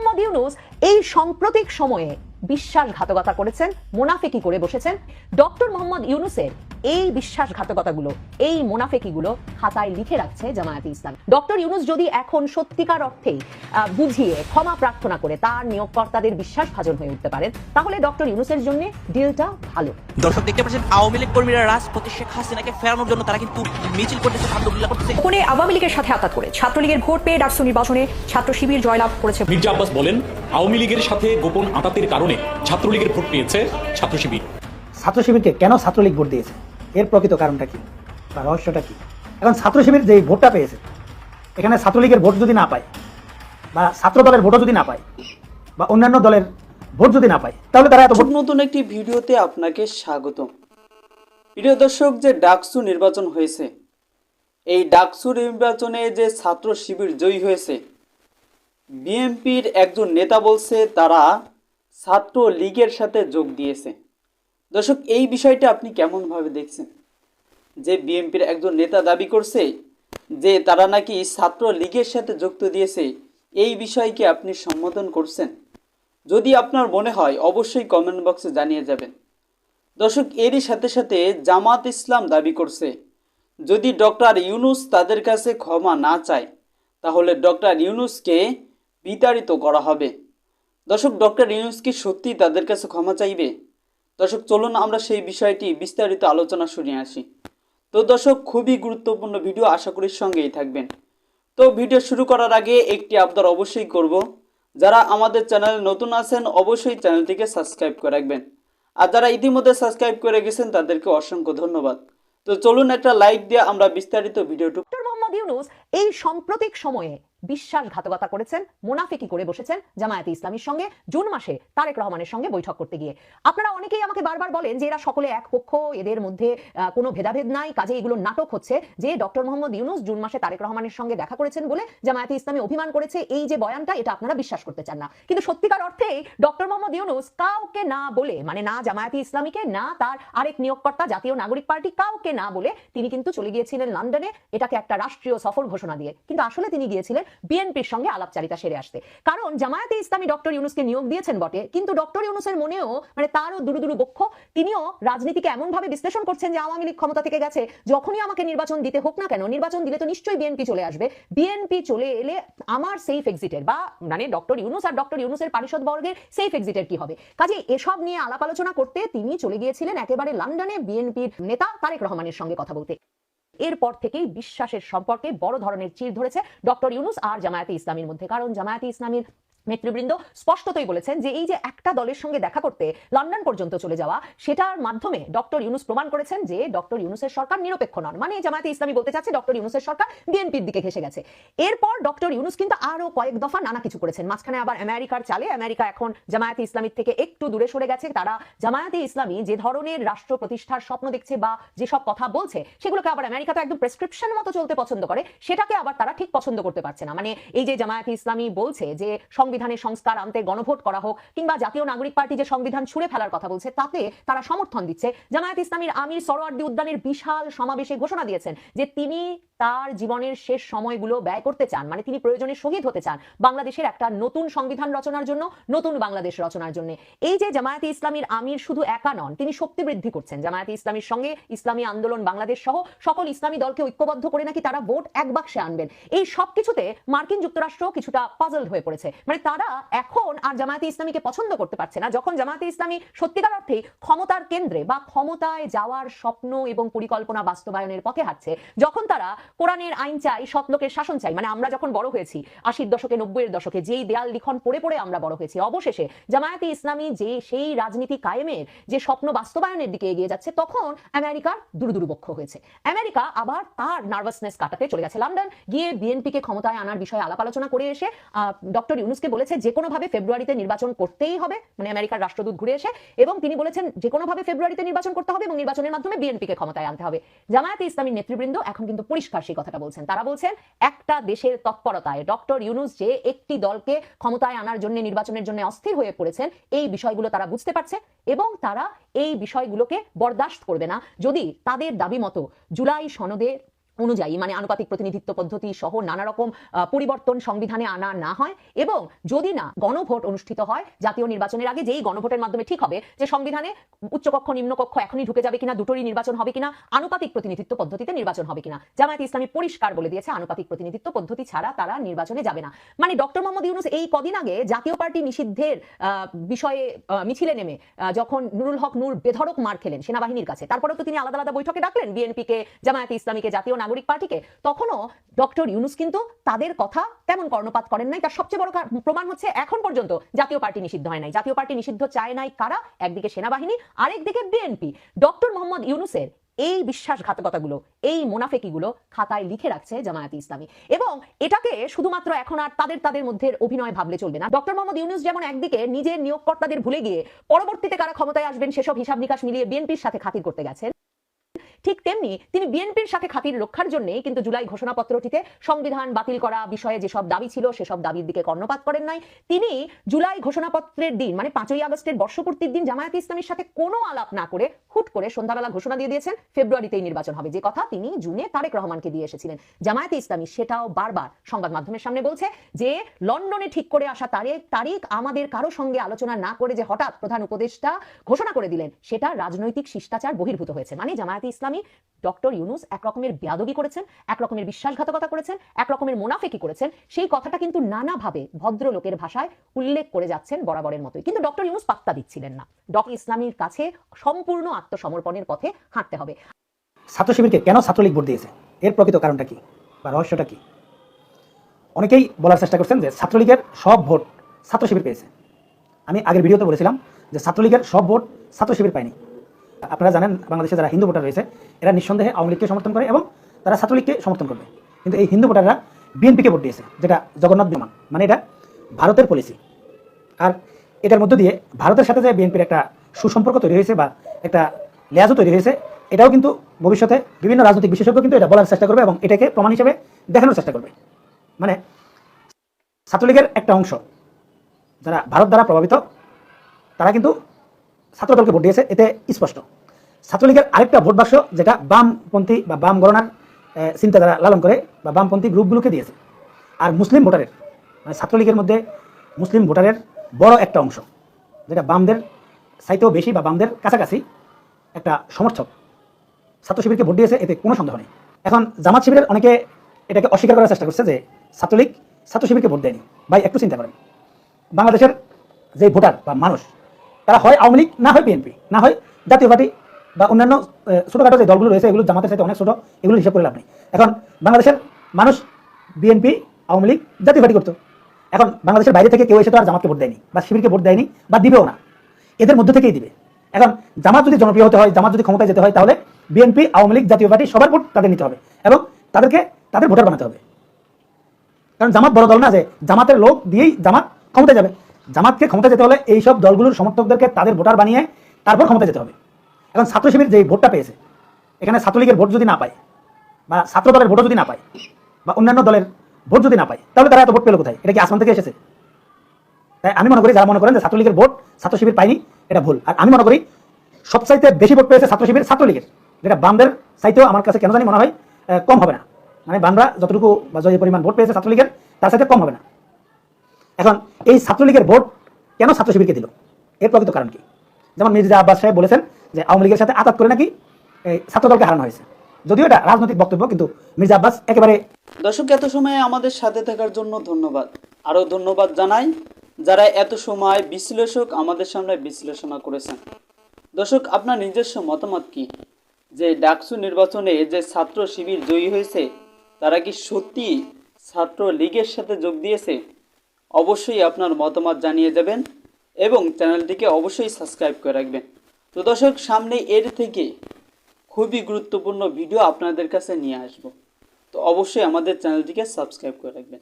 মোহাম্মদ ইউনুস এই সাম্প্রতিক সময়ে বিশ্বাসঘাতকতা করেছেন মোনাফেকি করে বসেছেন। ডক্টর মোহাম্মদ ইউনুসের এই বিশ্বাসঘাতকতাগুলো এই মোনাফেকিগুলো খাতায় লিখে রাখছে জামায়াতে ইসলাম। ডক্টর ইউনুস যদি এখন সত্যিকার অর্থেই বুঝিয়ে ক্ষমা প্রার্থনা করে তার নিয়োগকর্তাদের বিশ্বাসভাজন হয়ে উঠতে পারেন তাহলে ডক্টর ইউনুসের জন্য ডিলটা ভালো। দর্শক দেখতে পাচ্ছেন আওয়ামী লীগ কর্মীরা রাজপতি শেখ হাসিনাকে ফেরানোর জন্য তারা কিন্তু মিছিল করতেছে আন্দোলন করতেছে। গোপনে আওয়ামী লীগের সাথে আঘাত করে ছাত্রলীগের ভোট পেয়ে ডাকসু নির্বাচনে ছাত্র শিবির জয়লাভ করেছে। মির্জা আব্বাস বলেন আওয়ামী লীগের সাথে গোপন আতাতের কারণে ছাত্রলীগের ভোট পেয়েছে ছাত্র শিবির ছাত্র শিবিরকে কেন ছাত্রলীগ ভোট দিয়েছে? এর প্রকৃত কারণটা কি? বা রহস্যটা কি? এখন ছাত্র শিবির যে ভোটটা পেয়েছে এখানে ছাত্রলীগের ভোট যদি না পায় বা ছাত্র দলের ভোটও যদি না পায় বা অন্যান্য দলের ভোট যদি না পায় তাহলে তারা এত ভোট নতুন একটি ভিডিওতে আপনাকে স্বাগত প্রিয় দর্শক যে ডাকসু নির্বাচন হয়েছে এই ডাকসু নির্বাচনে যে ছাত্র শিবির জয়ী হয়েছে বিএনপির একজন নেতা বলছে তারা ছাত্র লীগের সাথে যোগ দিয়েছে। দর্শক, এই বিষয়টা আপনি কেমনভাবে দেখছেন? যে বিএনপির একজন নেতা দাবি করছে যে তারা নাকি ছাত্র লীগের সাথে যুক্ত দিয়েছে, এই বিষয়কে আপনি সম্বোধন করছেন? যদি আপনার মনে হয়, অবশ্যই কমেন্ট বক্সে জানিয়ে যাবেন। দর্শক, এরই সাথে সাথে জামাত ইসলাম দাবি করছে, যদি ডক্টর ইউনুস তাদের কাছে ক্ষমা না চায়, তাহলে ডক্টর ইউনুসকে বিতাড়িত করা হবে। দর্শক, ডক্টর ইউনুস কি সত্যি তাদের কাছে ক্ষমা চাইবে? দর্শক, চলুন আমরা সেই বিষয়টি বিস্তারিত আলোচনা শুনে আসি। তো দর্শক, খুবই গুরুত্বপূর্ণ ভিডিও, আশা করি সঙ্গেই থাকবেন। তো ভিডিও শুরু করার আগে একটি আবদার অবশ্যই করব। যারা আমাদের চ্যানেলে নতুন আছেন, অবশ্যই চ্যানেলটিকে সাবস্ক্রাইব করে রাখবেন। আর যারা ইতিমধ্যে সাবস্ক্রাইব করে গেছেন, তাদেরকে অসংখ্য ধন্যবাদ। তো চলুন একটা লাইক দিয়ে আমরা বিস্তারিত মোহাম্মদ ইউনুস এই সাম্প্রতিক সময়ে বিশ্বাসঘাতকতা করেছেন, মোনাফেকি করে বসেছেন জামায়াতে ইসলামীর সঙ্গে। জুন মাসে তারেক রহমানের সঙ্গে বৈঠক করতে গিয়ে। আপনারা অনেকেই আমাকে বারবার বলেন যে এরা সকলে এক পক্ষ, এদের মধ্যে কোনো ভেদাভেদ নাই, কাজে এগুলো নাটক হচ্ছে। যে ডক্টর মোহাম্মদ ইউনুস জুন মাসে তারেক রহমানের সঙ্গে দেখা করেছেন বলে জামায়াতে ইসলামী অভিমান করেছে, এই যে বয়ানটা, এটা আপনারা বিশ্বাস করতে চান না। কিন্তু সত্যিকার অর্থেই ডক্টর মোহাম্মদ ইউনুস কাউকে না বলে মানে না জামায়াতে ইসলামীকে, না তার আরেক নিয়োগকর্তা জাতীয় নাগরিক পার্টি কাউকে না বলে তিনি কিন্তু চলে গিয়েছিলেন লন্ডনে। এটাকে একটা রাষ্ট্রীয় সফর ঘোষণা দিয়ে। কিন্তু আসলে তিনি গিয়েছিলেন বিএনপির সঙ্গে আলাপচারিতা সেরে আসতে। কারণ জামায়াতে ইসলামী ডক্টর ইউনুসকে নিয়োগ দিয়েছেন বটে, কিন্তু ডক্টর ইউনুসের মনেও মানে তারও দুরু দুরু বক্ষ, তিনিও রাজনীতিকে এমন ভাবে বিশ্লেষণ করছেন যে আওয়ামী লীগ ক্ষমতা থেকে গেছে, যখনই আমাকে নির্বাচন দিতে হোক না কেন, নির্বাচন দিলে তো নিশ্চয়ই বিএনপি চলে আসবে। বিএনপি চলে এলে আমার সেফ এক্সিটের বা মানে ডক্টর ইউনুস আর ডক্টর ইউনুসের পারিষদ বর্গের সেফ এক্সিটের কি হবে? কাজে এসব নিয়ে আলাপ আলোচনা করতে তিনি চলে গিয়েছিলেন একেবারে লন্ডনে বিএনপির নেতা তারেক রহমানের সঙ্গে কথা বলতে। এরপর থেকেই বিশ্বাসের সম্পর্কে বড় ধরনের চির ধরেছে ডক্টর ইউনুস আর জামায়াতে ইসলামীর মধ্যে। কারণ জামায়াতে ইসলামীর নেতৃবৃন্দ স্পষ্টতই বলেছেন যে এই যে একটা দলের সঙ্গে দেখা করতে লন্ডন পর্যন্ত চলে যাওয়া, সেটার মাধ্যমে ডক্টর ইউনুস প্রমাণ করেছেন যে ডক্টর ইউনুসের সরকার নিরপেক্ষ নন। মানে জামায়াতে ইসলামী বলতে চাচ্ছে ডক্টর ইউনুসের সরকার বিএনপির দিকে ঘেসে গেছে। এরপর ডক্টর ইউনুস কিন্তু আরও কয়েক দফা নানা কিছু করেছেন। মাঝখানে আবার আমেরিকার চালে আমেরিকা এখন জামায়াতে ইসলামীর থেকে একটু দূরে সরে গেছে। তারা জামায়াতে ইসলামী যে ধরনের রাষ্ট্র প্রতিষ্ঠার স্বপ্ন দেখছে বা যেসব কথা বলছে, সেগুলোকে আবার আমেরিকা তো একদম প্রেসক্রিপশন মতো চলতে পছন্দ করে, সেটাকে আবার তারা ঠিক পছন্দ করতে পারছে না। মানে এই যে জামায়াতে ইসলামী বলছে যে সংবিধানের সংস্কার আনতে গণভোট করা হোক কিংবা জাতীয় নাগরিক পার্টি যে সংবিধান ছুড়ে ফেলার কথা বলছে, তাতে তারা সমর্থন দিচ্ছে। জামায়াত ইসলামীর আমির সরোয়ার্দি উদ্যানের বিশাল সমাবেশে ঘোষণা দিয়েছেন যে তিনি তার জীবনের শেষ সময়গুলো ব্যয় করতে চান মানে তিনি প্রয়োজনে শহীদ হতে চান বাংলাদেশের একটা নতুন সংবিধান রচনার জন্য, নতুন বাংলাদেশ রচনার জন্য। এই যে জামায়াতে ইসলামীর আমির শুধু একা নন, তিনি শক্তি বৃদ্ধি করছেন। জামায়াতে ইসলামীর সঙ্গে ইসলামী আন্দোলন, বাংলাদেশ সহ সকল ইসলামী দলকে ঐক্যবদ্ধ করে নাকি তারা ভোট এক বাক্সে আনবেন? এই সব কিছুতে মার্কিন যুক্তরাষ্ট্র কিছুটা পাজল হয়ে পড়েছে। মানে তারা এখন আর জামায়াতে ইসলামীকে পছন্দ করতে পারছে না। যখন জামায়াতে ইসলামী সত্যিকার অর্থে ক্ষমতার কেন্দ্রে বা ক্ষমতায় যাওয়ার স্বপ্ন এবং পরিকল্পনা বাস্তবায়নের পথে হাঁটছে, যখন তারা কোরআনের আইন চাই, সৎ লোকের শাসন চাই। মানে আমরা যখন বড় হয়েছি, আশির দশকে, নব্বইয়ের দশকে, যেই দেয়াল লিখন পড়ে পড়ে আমরা বড় হয়েছি। অবশেষে জামায়াতে ইসলামী যে সেই রাজনীতি কায়েমের যে স্বপ্ন বাস্তবায়নের দিকে এগিয়ে যাচ্ছে, তখন আমেরিকার দুরুদুরুবক্ষ হয়েছে। আমেরিকা আবার তার নার্ভাসনেস কাটাতে চলে গেছে। লন্ডন গিয়ে বিএনপিকে ক্ষমতায় আনার বিষয়ে আলাপ আলোচনা করে এসে ডক্টর ইউনুসকে বলেছে যে কোনোভাবে ফেব্রুয়ারিতে নির্বাচন করতেই হবে মানে আমেরিকার রাষ্ট্রদূত ঘুরে এসে, এবং তিনি বলেছেন যে কোনোভাবে ফেব্রুয়ারিতে নির্বাচন করতে হবে এবং নির্বাচনের মাধ্যমে বিএনপিকে ক্ষমতায় আনতে হবে। জামায়াতে ইসলামী নেতৃবৃন্দ এখন কিন্তু পরিষ্কার সেই কথাটা বলছেন। তারা বলছেন, একটা দেশের তৎপরতায় ডক্টর ইউনুস যে একটি দলকে ক্ষমতায় আনার জন্য, নির্বাচনের জন্য অস্থির হয়ে পড়েছেন, এই বিষয়গুলো তারা বুঝতে পারছে এবং তারা এই বিষয়গুলোকে বরদাস্ত করবে না। যদি তাদের দাবি মতো জুলাই সনদে অনুযায়ী মানে আনুপাতিক প্রতিনিধিত্ব পদ্ধতি সহ নানা রকম পরিবর্তন সংবিধানে আনা না হয় এবং যদি না গণভোট অনুষ্ঠিত হয়, জাতীয় নির্বাচনের আগে যেই গণভোটের মাধ্যমে ঠিক হবে যে সংবিধানে উচ্চকক্ষ, নিম্নকক্ষ এখনই ঢুকে যাবে কিনা, দুটোরই নির্বাচন হবে কিনা, আনুপাতিক প্রতিনিধিত্ব পদ্ধতিতে নির্বাচন হবে কিনা। জামায়াত ইসলামী পরিষ্কার বলে দিয়েছে, আনুপাতিক প্রতিনিধিত্ব পদ্ধতি ছাড়া তারা নির্বাচনে যাবে না। মানে ডক্টর মোহাম্মদ ইউনুস এই কদিন আগে জাতীয় পার্টি নিষিদ্ধের বিষয়ে মিছিলে নেমে যখন নুরুল হক নূর বেধরক মার খেলেন সেনাবাহিনীর কাছে, তারপরেও তো তিনি আলাদা আলাদা বৈঠকে ডাকলেন। বিএনপিকে, জামায়াতে ইসলামীকে, জাতীয় নাগরিক পার্টিকে, তখনও ডক্টর ইউনুস কিন্তু তাদের কথা তেমন কর্ণপাত করেন নাই। তার সবচেয়ে বড় প্রমাণ হচ্ছে এখন পর্যন্ত জাতীয় পার্টি নিষিদ্ধ হয় নাই। জাতীয় পার্টি নিষিদ্ধ চায় নাই কারা? একদিকে সেনাবাহিনী, আরেকদিকে বিএনপি। ডক্টর মোহাম্মদ ইউনুসের এই বিশ্বাসঘাতকতাগুলো, এই মোনাফেকিগুলো খাতায় লিখে রাখছে জামায়াতে ইসলামী। এবং এটাকে শুধুমাত্র এখন আর তাদের তাদের মধ্যে অভিনয় ভাবলে চলবে না। ডক্টর মোহাম্মদ ইউনুস যেমন একদিকে নিজের নিয়োগকর্তাদের ভুলে গিয়ে পরবর্তীতে কারা ক্ষমতায় আসবেন, সেসব হিসাব নিকাশ মিলিয়ে বিএনপির সাথে খাতির করতে গেছেন। ঠিক তেমনি তিনি বিএনপির সাথে খাতির রক্ষার জন্যই কিন্তু জুলাই ঘোষণাপত্রটিতে সংবিধান বাতিল করা বিষয়ে যেসব দাবি ছিল, সেসব দাবির দিকে কর্ণপাত করেন নাই। তিনি জুলাই ঘোষণাপত্রের দিন মানে পাঁচই আগস্টের বর্ষপূর্তির দিন জামায়াতে ইসলামীর সাথে কোনো আলাপ না করে হুট করে সন্ধ্যাবেলা ঘোষণা দিয়ে দিয়েছেন, ফেব্রুয়ারিতেই নির্বাচন হবে। যে কথা তিনি জুনে তারেক রহমানকে দিয়ে এসেছিলেন। জামায়াতে ইসলামী সেটাও বারবার সংবাদ মাধ্যমের সামনে বলছে যে, লন্ডনে ঠিক করে আসা তারিখ তারিখ আমাদের কারও সঙ্গে আলোচনা না করে যে হঠাৎ প্রধান উপদেষ্টা ঘোষণা করে দিলেন, সেটা রাজনৈতিক শিষ্টাচার বহির্ভূত হয়েছে। মানে জামায়াতে ইসলামী ডক্টর ইউনুস এক রকমের বেয়াদবি করেছেন এক রকমের বিশ্বাসঘাতকতা করেছেন এক রকমের মোনাফেকি করেছেন, সেই কথাটা কিন্তু নানাভাবে ভদ্রলোকের ভাষায় উল্লেখ করে যাচ্ছেন বরাবরের মতোই। কিন্তু ডক্টর ইউনুস পাত্তা দিচ্ছিলেন না। ডক্টর ইসলামীর কাছে সম্পূর্ণ আত্মসমর্পণের পথে হাঁটতে হবে। ছাত্র শিবিরকে কেন ছাত্রলীগ ভোট দিয়েছে? এর প্রকৃত কারণটা কি? বা রহস্যটা কি? অনেকেই বলার চেষ্টা করছেন যে ছাত্রলীগের সব ভোট ছাত্র শিবির পেয়েছে। আমি আগের ভিডিওতে বলেছিলাম যে ছাত্রলীগের সব ভোট ছাত্র শিবির পায়নি। আপনারা জানেন বাংলাদেশে যারা হিন্দু ভোটার রয়েছে, এরা নিঃসন্দেহে আওয়ামী লীগকে সমর্থন করে এবং তারা ছাত্রলীগকে সমর্থন করবে। কিন্তু এই হিন্দু ভোটাররা বিএনপিকে ভোট দিয়েছে, যেটা জগন্নাথ বিমান মানে। এটা ভারতের পলিসি আর এটার মধ্য দিয়ে ভারতের সাথে যে বিএনপির একটা সুসম্পর্ক তৈরি হয়েছে বা একটা লেয়াজও তৈরি হয়েছে, এটাও কিন্তু ভবিষ্যতে বিভিন্ন রাজনৈতিক বিশেষজ্ঞ কিন্তু এটা বলার চেষ্টা করবে এবং এটাকে প্রমাণ হিসেবে দেখানোর চেষ্টা করবে। মানে ছাত্রলীগের একটা অংশ, যারা ভারত দ্বারা প্রভাবিত, তারা কিন্তু ছাত্রদলকে ভোট দিয়েছে, এতে স্পষ্ট। ছাত্রলীগের আরেকটা ভোট বাক্স, যেটা বামপন্থী বা বাম গণনার চিন্তাধারা লালন করে বা বামপন্থী গ্রুপগুলোকে দিয়েছে। আর মুসলিম ভোটারের মানে ছাত্রলীগের মধ্যে মুসলিম ভোটারের বড় একটা অংশ, যেটা বামদের চাইতেও বেশি বা বামদের কাছাকাছি একটা সমর্থক, ছাত্র শিবিরকে ভোট দিয়েছে, এতে কোনো সন্দেহ নেই। এখন জামাত শিবিরের অনেকে এটাকে অস্বীকার করার চেষ্টা করছে যে ছাত্রলীগ ছাত্র শিবিরকে ভোট দেয়নি। ভাই, একটু চিন্তা করেন। বাংলাদেশের যে ভোটার বা মানুষ তারা হয় আওয়ামী লীগ, না হয় বিএনপি, না হয় জাতীয় পার্টি বা অন্যান্য ছোটখাটো যে দলগুলো রয়েছে, এগুলো জামাতের সাথে অনেক ছোট, এগুলো হিসাব করে লাভ নেই। এখন বাংলাদেশের মানুষ বিএনপি, আওয়ামী লীগ, জাতীয় পার্টি করতো। এখন বাংলাদেশের বাইরে থেকে কেউ এসে তো আর জামাতকে ভোট দেয়নি বা শিবিরকে ভোট দেয়নি বা দিবেও না। এদের মধ্যে থেকেই দিবে। এখন জামাত যদি জনপ্রিয় হতে হয়, জামাত যদি ক্ষমতায় যেতে হয়, তাহলে বিএনপি, আওয়ামী লীগ, জাতীয় পার্টি সবার ভোট তাদের নিতে হবে এবং তাদেরকে, তাদের ভোটার বানাতে হবে। কারণ জামাত বড় দল না যে জামাতের লোক দিয়েই জামাত ক্ষমতায় যাবে। জামাতকে ক্ষমতা যেতে হলে এই সব দলগুলোর সমর্থকদেরকে তাদের ভোটার বানিয়ে তারপর ক্ষমতা যেতে হবে। এখন ছাত্র শিবির যে ভোটটা পেয়েছে, এখানে ছাত্রলীগের ভোট যদি না পায় বা ছাত্র দলের ভোটও যদি না পায় বা অন্যান্য দলের ভোট যদি না পায়, তাহলে তারা এত ভোট পেল কোথায়? এটা কি আসমান থেকে এসেছে? তাই আমি মনে করি যারা মনে করেন যে ছাত্রলীগের ভোট, ছাত্র শিবির পায়নি, এটা ভুল। আর আমি মনে করি সবচাইতে বেশি ভোট পেয়েছে ছাত্র শিবির ছাত্রলীগের, যেটা বামদের চাইতেও আমার কাছে কেন জানি মনে হয় কম হবে না। মানে বামরা যতটুকু বা যে পরিমাণ ভোট পেয়েছে ছাত্রলীগের, তার সাথে কম হবে না। এখন এই ছাত্রলীগের ভোট কেন ছাত্র শিবিরকে দিল? এর প্রকৃত কারণ কি? যেমন মির্জা আব্বাস সাহেব বলেছেন যে আওয়ামী লীগের সাথে আঘাত করে নাকি এই ছাত্রদলকে হারানো হয়েছে। যদিও এটা রাজনৈতিক বক্তব্য, কিন্তু মির্জা আব্বাস একেবারে দর্শক, এত সময় আমাদের সাথে থাকার জন্য ধন্যবাদ। আরও ধন্যবাদ জানাই যারা এত সময় বিশ্লেষক আমাদের সামনে বিশ্লেষণা করেছেন। দর্শক, আপনার নিজস্ব মতামত কি? যে ডাকসু নির্বাচনে যে ছাত্র শিবির জয়ী হয়েছে, তারা কি সত্যি ছাত্র লীগের সাথে যোগ দিয়েছে? অবশ্যই আপনার মতামত জানিয়ে যাবেন এবং চ্যানেলটিকে অবশ্যই সাবস্ক্রাইব করে রাখবেন। তো দর্শক, সামনে এর থেকে খুবই গুরুত্বপূর্ণ ভিডিও আপনাদের কাছে নিয়ে আসব। তো অবশ্যই আমাদের চ্যানেলটিকে সাবস্ক্রাইব করে রাখবেন।